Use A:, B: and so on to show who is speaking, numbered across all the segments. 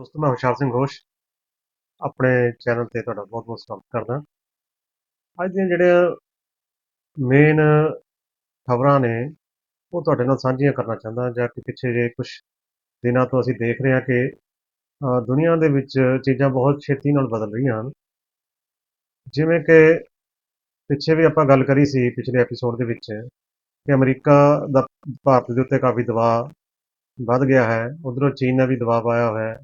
A: ਦੋਸਤੋ, ਮੈਂ ਹੁਸ਼ਿਆਰ ਸਿੰਘ ਘੋਸ਼, ਆਪਣੇ ਚੈਨਲ ਤੇ ਤੁਹਾਡਾ ਬਹੁਤ ਬਹੁਤ ਸਵਾਗਤ ਕਰਦਾ। ਅੱਜ ਦੀਆਂ ਜਿਹੜੀਆਂ ਮੇਨ ਖਬਰਾਂ ਨੇ, ਉਹ ਤੁਹਾਡੇ ਨਾਲ ਸਾਂਝੀਆਂ ਕਰਨਾ ਚਾਹੁੰਦਾ ਜਾਂ ਕਿ ਪਿੱਛੇ ਜੇ ਕੁਝ ਦਿਨਾਂ ਤੋਂ ਅਸੀਂ ਦੇਖ ਰਹੇ ਹਾਂ ਕਿ ਦੁਨੀਆ ਦੇ ਵਿੱਚ ਚੀਜ਼ਾਂ ਬਹੁਤ ਛੇਤੀ ਨਾਲ ਬਦਲ ਰਹੀਆਂ ਹਨ। ਜਿਵੇਂ ਕਿ ਪਿੱਛੇ ਵੀ ਆਪਾਂ ਗੱਲ ਕਰੀ ਸੀ ਪਿਛਲੇ ਐਪੀਸੋਡ ਦੇ ਵਿੱਚ ਕਿ ਅਮਰੀਕਾ ਦਾ ਭਾਰਤ ਦੇ ਉੱਤੇ ਕਾਫੀ ਦਬਾਅ ਵੱਧ ਗਿਆ ਹੈ, ਉਧਰੋਂ ਚੀਨ ਨੇ ਵੀ ਦਬਾਅ ਪਾਇਆ ਹੋਇਆ ਹੈ।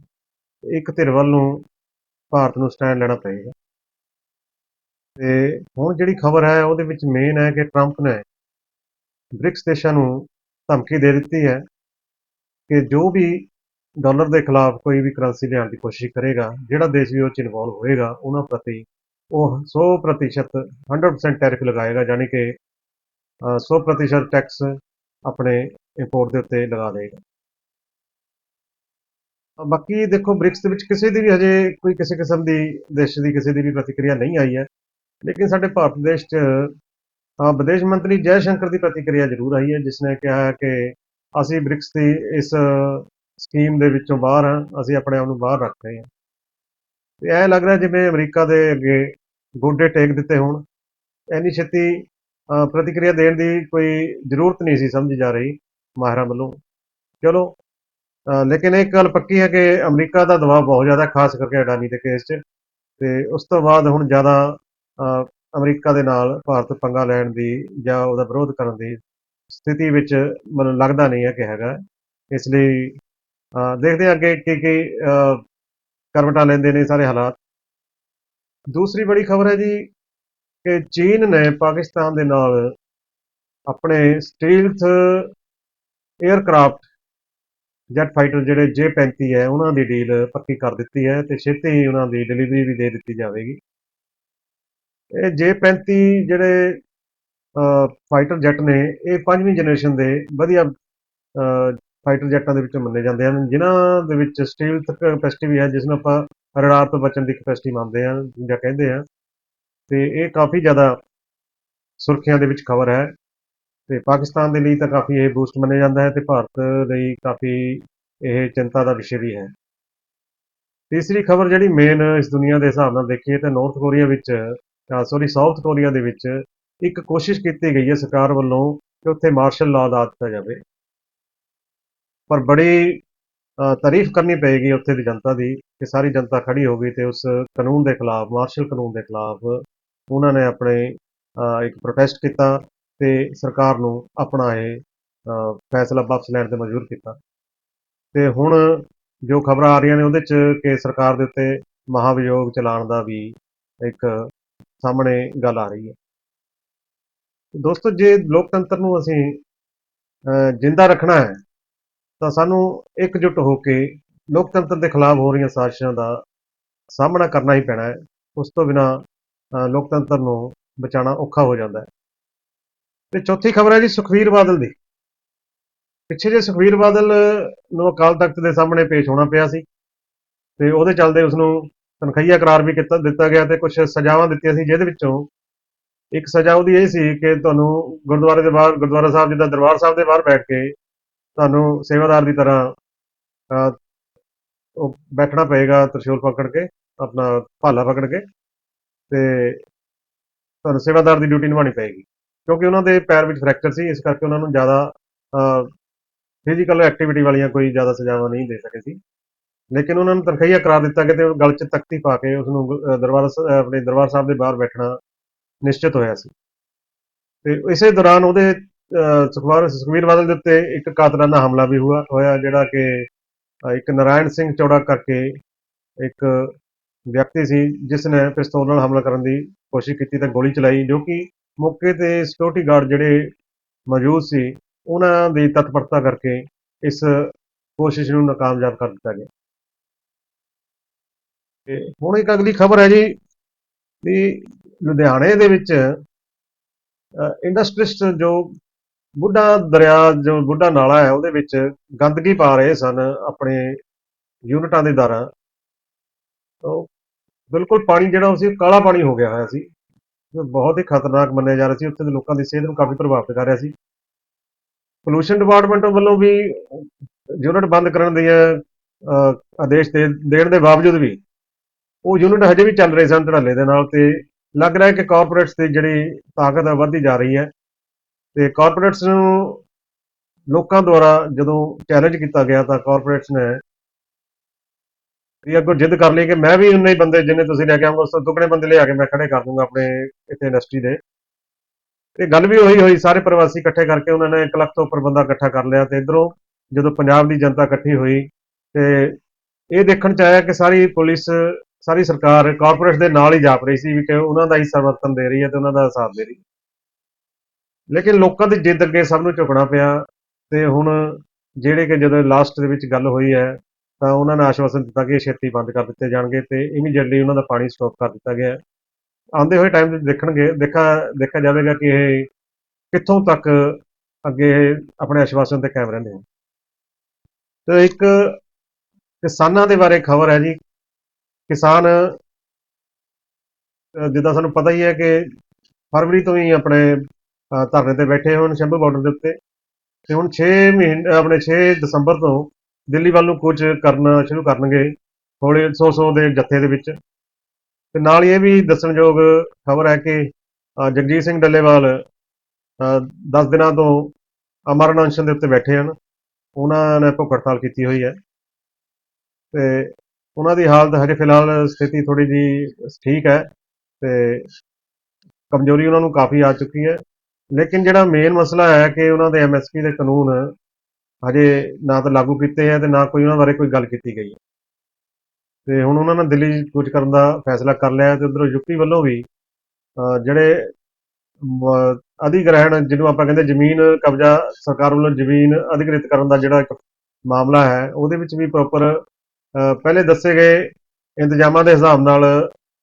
A: ਇੱਕ ਧਿਰ ਵੱਲ ਨੂੰ ਭਾਰਤ ਨੂੰ ਸਟੈਂਡ ਲੈਣਾ ਪਏਗਾ। ਤੇ ਹੁਣ ਜਿਹੜੀ ਖਬਰ ਹੈ ਉਹਦੇ ਵਿੱਚ ਮੇਨ ਹੈ ਕਿ ਟਰੰਪ ਨੇ ਬ੍ਰਿਕਸ ਦੇਸ਼ਾਂ ਨੂੰ ਧਮਕੀ ਦੇ ਦਿੱਤੀ ਹੈ ਕਿ ਜੋ ਵੀ ਡਾਲਰ ਦੇ ਖਿਲਾਫ ਕੋਈ ਵੀ ਕਰੰਸੀ ਲਿਆਉਣ ਦੀ ਕੋਸ਼ਿਸ਼ ਕਰੇਗਾ ਜਿਹੜਾ ਦੇਸ਼ ਵੀ ਉਹ ਚ ਇਨਵੋਲਵ ਹੋਏਗਾ ਉਹਨਾਂ ਪ੍ਰਤੀ ਉਹ 100% 100% ਟੈਰਿਫ ਲਗਾਏਗਾ ਯਾਨੀ ਕਿ ਅ, 100% ਟੈਕਸ ਆਪਣੇ ਇੰਪੋਰਟ ਦੇ ਉੱਤੇ ਲਗਾ ਦੇਗਾ। ਬਾਕੀ ਦੇਖੋ ਬ੍ਰਿਕਸ ਦੇ ਵਿੱਚ ਕਿਸੇ ਦੀ ਵੀ ਹਜੇ ਕੋਈ ਕਿਸੇ ਕਿਸਮ ਦੀ ਦੇਸ਼ ਦੀ ਕਿਸੇ ਦੀ ਵੀ ਪ੍ਰਤੀਕਿਰਿਆ ਨਹੀਂ ਆਈ ਹੈ। ਲੇਕਿਨ ਸਾਡੇ ਭਾਰਤ ਦੇਸ਼ 'ਚ ਵਿਦੇਸ਼ ਮੰਤਰੀ ਜੈ ਸ਼ੰਕਰ ਦੀ ਪ੍ਰਤੀਕਿਰਿਆ ਜ਼ਰੂਰ ਆਈ ਹੈ, ਜਿਸ ਨੇ ਕਿਹਾ ਹੈ ਕਿ ਅਸੀਂ ਬ੍ਰਿਕਸ ਦੀ ਇਸ ਸਕੀਮ ਦੇ ਵਿੱਚੋਂ ਬਾਹਰ ਹਾਂ, ਅਸੀਂ ਆਪਣੇ ਆਪ ਨੂੰ ਬਾਹਰ ਰੱਖ ਰਹੇ ਹਾਂ। ਤੇ ਇਹ ਲੱਗ ਰਿਹਾ ਜਿਵੇਂ ਅਮਰੀਕਾ ਦੇ ਅੱਗੇ ਗੋਡੇ ਟੇਕ ਦਿੱਤੇ ਹੋਣ। ਇੰਨੀ ਛੇਤੀ ਪ੍ਰਤੀਕਿਰਿਆ ਦੇਣ ਦੀ ਕੋਈ ਜ਼ਰੂਰਤ ਨਹੀਂ ਸੀ, ਸਮਝੀ ਜਾ ਰਹੀ ਮਾਹਿਰਾਂ ਵੱਲੋਂ। ਚਲੋ ਲੇਕਿਨ ਇੱਕ ਗੱਲ ਪੱਕੀ ਹੈ ਕਿ ਅਮਰੀਕਾ ਦਾ ਦਬਾਅ ਬਹੁਤ ਜ਼ਿਆਦਾ ਖਾਸ ਕਰਕੇ ਅਡਾਨੀ ਦੇ ਕੇਸ 'ਚ। ਤੇ ਉਸ ਤੋਂ ਬਾਅਦ ਹੁਣ ਜ਼ਿਆਦਾ ਅਮਰੀਕਾ ਦੇ ਨਾਲ ਭਾਰਤ ਪੰਗਾ ਲੈਣ ਦੀ ਜਾਂ ਉਹਦਾ ਵਿਰੋਧ ਕਰਨ ਦੀ ਸਥਿਤੀ ਵਿੱਚ ਮੈਨੂੰ ਲੱਗਦਾ ਨਹੀਂ ਹੈ ਕਿ ਹੈਗਾ। ਇਸ ਲਈ ਦੇਖਦੇ ਹਾਂ ਅੱਗੇ ਕੀ ਕੀ ਅ, ਕਰਵਟਾਂ ਲੈਂਦੇ ਨੇ ਸਾਰੇ ਹਾਲਾਤ। ਦੂਸਰੀ ਬੜੀ ਖਬਰ ਹੈ ਜੀ ਕਿ ਚੀਨ ਨੇ ਪਾਕਿਸਤਾਨ ਦੇ ਨਾਲ ਆਪਣੇ ਸਟੀਲਥ 에ਅਰਕ੍ਰਾਫਟ ਜੈਟ ਫਾਈਟਰ ਜਿਹੜੇ J35 ਹੈ, ਉਹਨਾਂ ਦੀ ਡੀਲ ਪੱਕੀ ਕਰ ਦਿੱਤੀ ਹੈ ਤੇ ਛੇਤੀ ਹੀ ਉਹਨਾਂ ਦੀ ਡਿਲੀਵਰੀ ਵੀ ਦੇ ਦਿੱਤੀ ਜਾਵੇਗੀ। ਇਹ J35 ਜਿਹੜੇ ਫਾਈਟਰ ਜੈਟ ਨੇ, ਇਹ ਪੰਜਵੀਂ ਜਨਰੇਸ਼ਨ ਦੇ ਵਧੀਆ ਫਾਈਟਰ ਜੈਟਾਂ ਦੇ ਵਿੱਚੋਂ ਮੰਨੇ ਜਾਂਦੇ ਹਨ। ਜਿਨ੍ਹਾਂ ਦੇ ਵਿੱਚ ਸਟੀਲ ਕੈਪੈਸਿਟੀ ਵੀ ਹੈ, ਜਿਸ ਨੂੰ ਆਪਾਂ ਰਡਾਰ ਤੋਂ ਬਚਣ ਦੀ ਕੈਪੈਸਿਟੀ ਮੰਨਦੇ ਹਾਂ ਜਾਂ ਕਹਿੰਦੇ ਆ ਤੇ ਇਹ ਕਾਫੀ ਜ਼ਿਆਦਾ ਸੁਰਖੀਆਂ ਦੇ ਵਿੱਚ ਖਬਰ ਹੈ। ਤੇ ਪਾਕਿਸਤਾਨ ਦੇ ਲਈ ਤਾਂ ਕਾਫੀ ਇਹ ਬੂਸਟ ਮੰਨਿਆ ਜਾਂਦਾ ਹੈ ਤੇ ਭਾਰਤ ਲਈ ਕਾਫੀ ਇਹ ਚਿੰਤਾ ਦਾ ਵਿਸ਼ੇ ਵੀ ਹੈ। ਤੀਸਰੀ ਖਬਰ ਜਿਹੜੀ ਮੇਨ ਇਸ ਦੁਨੀਆ ਦੇ ਹਿਸਾਬ ਨਾਲ ਦੇਖੀਏ ਤਾਂ ਨਾਰਥ ਕੋਰੀਆ ਵਿੱਚ ਸੌਰੀ ਸਾਊਥ ਕੋਰੀਆ ਦੇ ਵਿੱਚ ਇੱਕ ਕੋਸ਼ਿਸ਼ ਕੀਤੀ ਗਈ ਹੈ ਸਰਕਾਰ ਵੱਲੋਂ ਕਿ ਉੱਥੇ ਮਾਰਸ਼ਲ ਲਾਅ ਲਾ ਦਿੱਤਾ ਜਾਵੇ। ਪਰ ਬੜੀ ਤਾਰੀਫ ਕਰਨੀ ਪਏਗੀ ਉੱਥੇ ਦੀ ਜਨਤਾ ਦੀ ਕਿ ਸਾਰੀ ਜਨਤਾ ਖੜੀ ਹੋ ਗਈ ਤੇ ਉਸ ਕਾਨੂੰਨ ਦੇ ਖਿਲਾਫ ਮਾਰਸ਼ਲ ਕਾਨੂੰਨ ਦੇ ਖਿਲਾਫ ਉਹਨਾਂ ਨੇ ਆਪਣੇ ਇੱਕ ਪ੍ਰੋਟੈਸਟ ਕੀਤਾ। ਤੇ ਸਰਕਾਰ ਨੂੰ ਆਪਣਾ ਇਹ ਫੈਸਲਾ ਵਾਪਸ ਲੈਣ ਤੇ ਮਜਬੂਰ ਕੀਤਾ। ਤੇ ਹੁਣ ਜੋ ਖਬਰਾਂ ਆ ਰਹੀਆਂ ਨੇ ਉਹਦੇ ਚ ਕਿ ਸਰਕਾਰ ਦੇ ਉੱਤੇ ਮਹਾਵਿਯੋਗ ਚਲਾਉਣ ਦਾ ਵੀ ਇੱਕ ਸਾਹਮਣੇ ਗੱਲ ਆ ਰਹੀ ਹੈ। ਦੋਸਤੋ, ਜੇ ਲੋਕਤੰਤਰ ਨੂੰ ਅਸੀਂ ਜਿੰਦਾ ਰੱਖਣਾ ਹੈ, ਤਾਂ ਸਾਨੂੰ ਇਕਜੁੱਟ ਹੋ ਕੇ ਲੋਕਤੰਤਰ ਦੇ ਖਿਲਾਫ ਹੋ ਰਹੀਆਂ ਸਾਜ਼ਿਸ਼ਾਂ ਦਾ ਸਾਹਮਣਾ ਕਰਨਾ ਹੀ ਪੈਣਾ ਹੈ। ਉਸ ਤੋਂ ਬਿਨਾ ਲੋਕਤੰਤਰ ਨੂੰ ਬਚਾਉਣਾ ਔਖਾ ਹੋ ਜਾਂਦਾ ਹੈ। ਤੇ ਚੌਥੀ ਖਬਰ ਹੈ ਜੀ ਸੁਖਵੀਰ ਬਾਦਲ ਦੀ। ਪਿੱਛੇ ਜੇ ਸੁਖਵੀਰ ਬਾਦਲ ਨੂੰ ਅਕਾਲ ਤਖਤ ਦੇ ਸਾਹਮਣੇ ਪੇਸ਼ ਹੋਣਾ ਪਿਆ ਸੀ, ਤੇ ਉਹਦੇ ਚੱਲਦੇ ਉਸ ਨੂੰ ਤਨਖਾਹੀਆ ਕਰਾਰ ਵੀ ਕੀਤਾ, ਦਿੱਤਾ ਗਿਆ ਤੇ ਕੁਝ ਸਜ਼ਾਵਾਂ ਦਿੱਤੀਆਂ ਸੀ, ਜਿਹਦੇ ਵਿੱਚੋਂ ਇੱਕ ਸਜ਼ਾ ਉਹਦੀ ਇਹ ਸੀ ਕਿ ਤੁਹਾਨੂੰ ਗੁਰਦੁਆਰੇ ਦੇ ਬਾਹਰ, ਗੁਰਦੁਆਰਾ ਸਾਹਿਬ ਜਿੱਦਾਂ ਦਰਬਾਰ ਸਾਹਿਬ ਦੇ ਬਾਹਰ ਬੈਠ ਕੇ ਤੁਹਾਨੂੰ ਸੇਵਾਦਾਰ ਦੀ ਤਰ੍ਹਾਂ ਉਹ ਬੈਠਣਾ ਪਏਗਾ ਤਰਸ਼ੂਲ ਪਕੜ ਕੇ, ਆਪਣਾ ਭਾਲਾ ਪਕੜ ਕੇ ਤੇ ਤੁਹਾਨੂੰ ਸੇਵਾਦਾਰ ਦੀ ਡਿਊਟੀ ਨਿਭਾਉਣੀ ਪਏਗੀ। ਕਿਉਂਕਿ ਉਹਨਾਂ ਦੇ ਪੈਰ ਵਿੱਚ ਫ੍ਰੈਕਚਰ ਸੀ ਇਸ ਕਰਕੇ ਉਹਨਾਂ ਨੂੰ ਜ਼ਿਆਦਾ ਫਿਜ਼ੀਕਲ ਐਕਟੀਵਿਟੀ ਵਾਲੀਆਂ ਕੋਈ ਜ਼ਿਆਦਾ ਸਜ਼ਾਵਾਂ ਨਹੀਂ ਦੇ ਸਕੇ ਸੀ। ਲੇਕਿਨ ਉਹਨਾਂ ਨੂੰ ਤਨਖਈਆ ਕਰਾਰ ਦਿੱਤਾ ਗਿਆ ਤੇ ਗਲ 'ਚ ਤਖਤੀ ਪਾ ਕੇ ਉਸ ਨੂੰ ਦਰਬਾਰ ਆਪਣੇ ਦਰਬਾਰ ਸਾਹਿਬ ਦੇ ਬਾਹਰ ਬੈਠਣਾ ਨਿਸ਼ਚਿਤ ਹੋਇਆ ਸੀ। ਤੇ ਇਸੇ ਦੌਰਾਨ ਉਹਦੇ ਅਹ, ਸੁਖਵਾਰ ਸੁਖਵੀਰ ਬਾਦਲ ਦੇ ਉੱਤੇ ਇੱਕ ਕਾਤਲਾਨਾ ਹਮਲਾ ਵੀ ਹੋਇਆ ਹੋਇਆ ਜਿਹੜਾ ਕਿ ਇੱਕ ਨਾਰਾਇਣ ਸਿੰਘ ਚੌੜਾ ਕਰਕੇ ਇੱਕ ਵਿਅਕਤੀ ਸੀ ਜਿਸ ਨੇ ਪਿਸਤੌਲ ਨਾਲ ਹਮਲਾ ਕਰਨ ਦੀ ਕੋਸ਼ਿਸ਼ ਕੀਤੀ ਤਾਂ ਗੋਲੀ ਚਲਾਈ ਜੋ ਕਿ ਮੌਕੇ ਤੇ ਸਿਕਿਉਰਿਟੀ ਗਾਰਡ ਜਿਹੜੇ ਮੌਜੂਦ ਸੀ, ਉਹਨਾਂ ਦੀ ਤਤਪਰਤਾ ਕਰਕੇ ਇਸ ਕੋਸ਼ਿਸ਼ ਨੂੰ ਨਾਕਾਮਯਾਬ ਕਰ ਦਿੱਤਾ ਗਿਆ। ਤੇ ਹੁਣ ਇੱਕ ਅਗਲੀ ਖਬਰ ਹੈ ਜੀ ਵੀ ਲੁਧਿਆਣੇ ਦੇ ਵਿੱਚ ਇੰਡਸਟਰੀਸਟ ਜੋ ਬੁੱਢਾ ਦਰਿਆ, ਜੋ ਬੁੱਢਾ ਨਾਲਾ ਹੈ, ਉਹਦੇ ਵਿੱਚ ਗੰਦਗੀ ਪਾ ਰਹੇ ਸਨ ਆਪਣੇ ਯੂਨਿਟਾਂ ਦੇ ਦਾਰਾਂ। ਉਹ ਬਿਲਕੁਲ ਪਾਣੀ ਜਿਹੜਾ ਉਹ ਸੀ ਕਾਲਾ ਪਾਣੀ ਹੋ ਗਿਆ ਹੋਇਆ ਸੀ। ਬਹੁਤ ਹੀ ਖਤਰਨਾਕ ਮੰਨਿਆ ਜਾ ਰਿਹਾ ਸੀ ਉੱਥੇ ਦੇ ਲੋਕਾਂ ਦੀ ਸਿਹਤ ਨੂੰ ਕਾਫੀ ਪ੍ਰਭਾਵਿਤ ਕਰ ਰਿਹਾ ਸੀ। ਪੋਲੂਸ਼ਨ ਡਿਪਾਰਟਮੈਂਟ ਵੱਲੋਂ ਵੀ ਯੂਨਿਟ ਬੰਦ ਕਰਨ ਦੀਆਂ ਅਹ, ਆਦੇਸ਼ ਦੇਣ ਦੇ ਬਾਵਜੂਦ ਵੀ ਉਹ ਯੂਨਿਟ ਹਜੇ ਵੀ ਚੱਲ ਰਹੇ ਸਨ ਧੜੱਲੇ ਦੇ ਨਾਲ ਤੇ ਲੱਗ ਰਿਹਾ ਕਿ ਕਾਰਪੋਰੇਟਸ ਦੀ ਜਿਹੜੀ ਤਾਕਤ ਹੈ ਵੱਧਦੀ ਜਾ ਰਹੀ ਹੈ ਤੇ ਕਾਰਪੋਰੇਟਸ ਨੂੰ ਲੋਕਾਂ ਦੁਆਰਾ ਜਦੋਂ ਚੈਲੰਜ ਕੀਤਾ ਗਿਆ ਤਾਂ ਕਾਰਪੋਰੇਟਸ ਨੇ ਵੀ ਅੱਗੋਂ ਜਿੱਦ ਕਰ ਲਈ ਕਿ ਮੈਂ ਵੀ ਉਨੇ ਹੀ ਬੰਦੇ ਜਿੰਨੇ ਤੁਸੀਂ ਲੈ ਕੇ ਆਉਂਗੇ, ਉਸ ਤੋਂ ਦੁੱਗਣੇ ਬੰਦੇ ਲਿਆ ਕੇ ਮੈਂ ਖੜੇ ਕਰ ਦੂੰਗਾ ਆਪਣੇ ਇੱਥੇ ਇੰਡਸਟਰੀ ਦੇ। ਤੇ ਗੱਲ ਵੀ ਉਹੀ ਹੋਈ, ਸਾਰੇ ਪ੍ਰਵਾਸੀ ਇਕੱਠੇ ਕਰਕੇ ਉਹਨਾਂ ਨੇ 1 ਲੱਖ ਤੋਂ ਉੱਪਰ ਬੰਦਾ ਇਕੱਠਾ ਕਰ ਲਿਆ ਤੇ ਇਧਰੋਂ ਜਦੋਂ ਪੰਜਾਬ ਦੀ ਜਨਤਾ ਇਕੱਠੀ ਹੋਈ ਤੇ ਇਹ ਦੇਖਣ ਚ ਆਇਆ ਕਿ ਸਾਰੀ ਪੁਲਿਸ, ਸਾਰੀ ਸਰਕਾਰ ਕਾਰਪੋਰੇਟ ਦੇ ਨਾਲ ਹੀ ਜਾਪ ਰਹੀ ਸੀ ਵੀ ਕਿ ਉਹਨਾਂ ਦਾ ਹੀ ਸਮਰਥਨ ਦੇ ਰਹੀ ਹੈ ਤੇ ਉਹਨਾਂ ਦਾ ਸਾਥ ਦੇ ਰਹੀ ਹੈ। ਲੇਕਿਨ ਲੋਕਾਂ ਦੀ ਜਿੱਦ ਅੱਗੇ ਸਭ ਨੂੰ ਝੁਕਣਾ ਪਿਆ ਤੇ ਹੁਣ ਜਿਹੜੇ ਕਿ ਜਦੋਂ ਲਾਸਟ ਦੇ ਵਿੱਚ ਗੱਲ ਹੋਈ ਹੈ ਤਾਂ ਉਹਨਾਂ ਨੇ ਆਸ਼ਵਾਸਨ ਦਿੱਤਾ ਕਿ ਇਹ ਛੇਤੀ ਬੰਦ ਕਰ ਦਿੱਤੇ ਜਾਣਗੇ ਤੇ ਇਮੀਡੀਏਟਲੀ ਉਹਨਾਂ ਦਾ ਪਾਣੀ ਸਟਾਪ ਕਰ ਦਿੱਤਾ ਗਿਆ ਆਉਂਦੇ ਹੋਏ ਟਾਈਮ ਵਿੱਚ ਦੇਖਣਗੇ, ਦੇਖਾ, ਦੇਖਿਆ ਜਾਵੇਗਾ ਕਿ ਇਹ ਕਿੱਥੋਂ ਤੱਕ ਅੱਗੇ ਆਪਣੇ ਆਸ਼ਵਾਸਨ ਤੇ ਕਾਇਮ ਰਹਿੰਦੇ ਹਨ ਤੇ ਇੱਕ ਕਿਸਾਨਾਂ ਦੇ ਬਾਰੇ ਖਬਰ ਹੈ ਜੀ। ਕਿਸਾਨ ਜਿੱਦਾਂ ਸਾਨੂੰ ਪਤਾ ਹੀ ਹੈ ਕਿ ਫਰਵਰੀ ਤੋਂ ਹੀ ਆਪਣੇ ਧਰਨੇ ਤੇ ਬੈਠੇ ਹੋਣ ਸ਼ੰਭੂ ਬਾਰਡਰ ਦੇ ਉੱਤੇ। ਤੇ ਹੁਣ 6 ਮਹੀਨੇ, ਆਪਣੇ 6 ਦਸੰਬਰ ਤੋਂ ਦਿੱਲੀ ਵੱਲ ਨੂੰ ਕੁਝ ਕਰਨਾ, ਸ਼ੁਰੂ ਕਰਨਗੇ ਹੌਲੀ 100-100 ਦੇ ਜੱਥੇ ਦੇ ਵਿੱਚ। ਤੇ ਨਾਲ ਹੀ ਇਹ ਵੀ ਦੱਸਣਯੋਗ ਖਬਰ ਹੈ ਕਿ ਜਗਜੀਤ ਸਿੰਘ ਡੱਲੇਵਾਲ 10 ਦਿਨਾਂ ਤੋਂ ਅਮਰਨ ਅਨਸ਼ਨ ਦੇ ਉੱਤੇ ਬੈਠੇ ਹਨ। ਉਹਨਾਂ ਨੇ ਭੁੱਖ ਹੜਤਾਲ ਕੀਤੀ ਹੋਈ ਹੈ। ਤੇ ਉਹਨਾਂ ਦੀ ਹਾਲਤ ਹਜੇ ਫਿਲਹਾਲ ਸਥਿਤੀ ਥੋੜੀ ਜੀ ਠੀਕ ਹੈ ਤੇ ਕਮਜ਼ੋਰੀ ਉਹਨਾਂ ਨੂੰ ਕਾਫੀ ਆ ਚੁੱਕੀ ਹੈ। ਲੇਕਿਨ ਜਿਹੜਾ ਮੇਨ ਮਸਲਾ ਹੈ ਕਿ ਉਹਨਾਂ ਦੇ ਐਮਐਸਪੀ ਦੇ ਕਾਨੂੰਨ ਹਜੇ ਨਾ ਤਾਂ ਲਾਗੂ ਕੀਤੇ ਹੈ ਤੇ ਨਾ ਕੋਈ ਉਹਨਾਂ ਬਾਰੇ ਕੋਈ ਗੱਲ ਕੀਤੀ ਗਈ ਹੈ ਤੇ ਹੁਣ ਉਹਨਾਂ ਨੇ ਦਿੱਲੀ ਕੁਝ ਕਰਨ ਦਾ ਫੈਸਲਾ ਕਰ ਲਿਆ ਤੇ ਉਧਰੋਂ ਯੂਪੀ ਵੱਲੋਂ ਵੀ ਅਹ, ਜਿਹੜੇ ਅਧਿਗ੍ਰਹਿਣ ਜਿਹਨੂੰ ਆਪਾਂ ਕਹਿੰਦੇ ਜ਼ਮੀਨ ਕਬਜ਼ਾ ਸਰਕਾਰ ਵੱਲੋਂ ਜ਼ਮੀਨ ਅਧਿਕ੍ਰਿਤ ਕਰਨ ਦਾ ਜਿਹੜਾ ਇੱਕ ਮਾਮਲਾ ਹੈ ਉਹਦੇ ਵਿੱਚ ਵੀ ਪ੍ਰੋਪਰ ਪਹਿਲੇ ਦੱਸੇ ਗਏ ਇੰਤਜ਼ਾਮਾਂ ਦੇ ਹਿਸਾਬ ਨਾਲ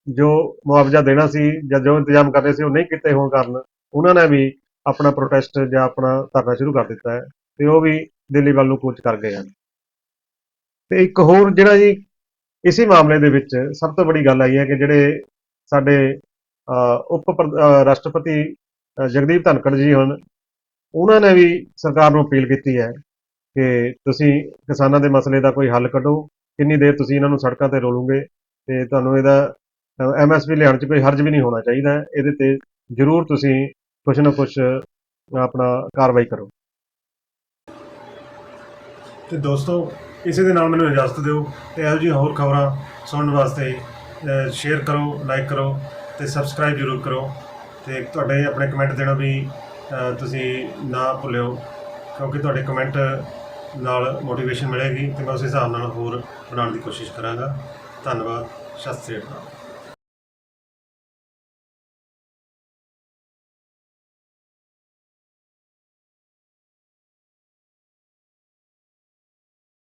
A: ਜੋ ਮੁਆਵਜ਼ਾ ਦੇਣਾ ਸੀ ਜਾਂ ਜੋ ਇੰਤਜ਼ਾਮ ਕਰਨੇ ਸੀ ਉਹ ਨਹੀਂ ਕੀਤੇ ਹੋਣ ਕਾਰਨ ਉਹਨਾਂ ਨੇ ਵੀ ਆਪਣਾ ਪ੍ਰੋਟੈਸਟ ਜਾਂ ਆਪਣਾ ਧਰਨਾ ਸ਼ੁਰੂ ਕਰ ਦਿੱਤਾ ਹੈ। ਤੇ ਉਹ ਵੀ ਦਿੱਲੀ ਵੱਲ ਨੂੰ ਕੂਚ ਕਰ ਗਏ ਹਨ ਤੇ ਇੱਕ ਹੋਰ ਜਿਹੜਾ ਜੀ, ਇਸੇ ਮਾਮਲੇ ਦੇ ਵਿੱਚ ਸਭ ਤੋਂ ਵੱਡੀ ਗੱਲ ਆਈ ਹੈ ਕਿ ਜਿਹੜੇ ਸਾਡੇ ਉਪ ਰਾਸ਼ਟਰਪਤੀ ਜਗਦੀਪ ਧਨਖੜ ਜੀ ਹਨ ਉਹਨਾਂ ਨੇ ਵੀ ਸਰਕਾਰ ਨੂੰ ਅਪੀਲ ਕੀਤੀ ਹੈ ਕਿ ਤੁਸੀਂ ਕਿਸਾਨਾਂ ਦੇ ਮਸਲੇ ਦਾ ਕੋਈ ਹੱਲ ਕੱਢੋ, ਕਿੰਨੀ ਦੇਰ ਤੁਸੀਂ ਇਹਨਾਂ ਨੂੰ ਸੜਕਾਂ ਤੇ ਰੋਲੋਗੇ ਤੇ ਤੁਹਾਨੂੰ ਇਹਦਾ ਐਮਐਸਪੀ ਲਿਆਉਣ 'ਚ ਕੋਈ ਹਰਜ ਵੀ ਨਹੀਂ ਹੋਣਾ ਚਾਹੀਦਾ, ਇਹਦੇ ਤੇ ਜ਼ਰੂਰ ਤੁਸੀਂ ਕੁਝ ਨਾ ਕੁਝ ਆਪਣਾ ਕਾਰਵਾਈ ਕਰੋ। ਤੇ ਦੋਸਤੋ, ਇਸੇ ਦੇ ਨਾਲ ਮੈਨੂੰ ਇਜਾਜ਼ਤ ਦਿਓ ਤੇ ਇਹੋ ਜਿਹੀਆਂ ਹੋਰ ਖਬਰਾਂ ਸੁਣਨ ਵਾਸਤੇ ਸ਼ੇਅਰ ਕਰੋ ਲਾਈਕ ਕਰੋ ਤੇ ਸਬਸਕ੍ਰਾਈਬ ਜ਼ਰੂਰ ਕਰੋ ਤੇ ਤੁਹਾਡੇ ਆਪਣੇ ਕਮੈਂਟ ਦੇਣਾ ਵੀ ਤੁਸੀਂ ਨਾ ਭੁੱਲਿਓ ਕਿਉਂਕਿ ਤੁਹਾਡੇ ਕਮੈਂਟ ਨਾਲ ਮੋਟੀਵੇਸ਼ਨ ਮਿਲੇਗੀ ਤੇ ਮੈਂ ਉਸ ਹਿਸਾਬ ਨਾਲ ਹੋਰ ਬਣਾਉਣ ਦੀ ਕੋਸ਼ਿਸ਼ ਕਰਾਂਗਾ। ਧੰਨਵਾਦ, ਸਤਿ ਸ੍ਰੀ ਅਕਾਲ।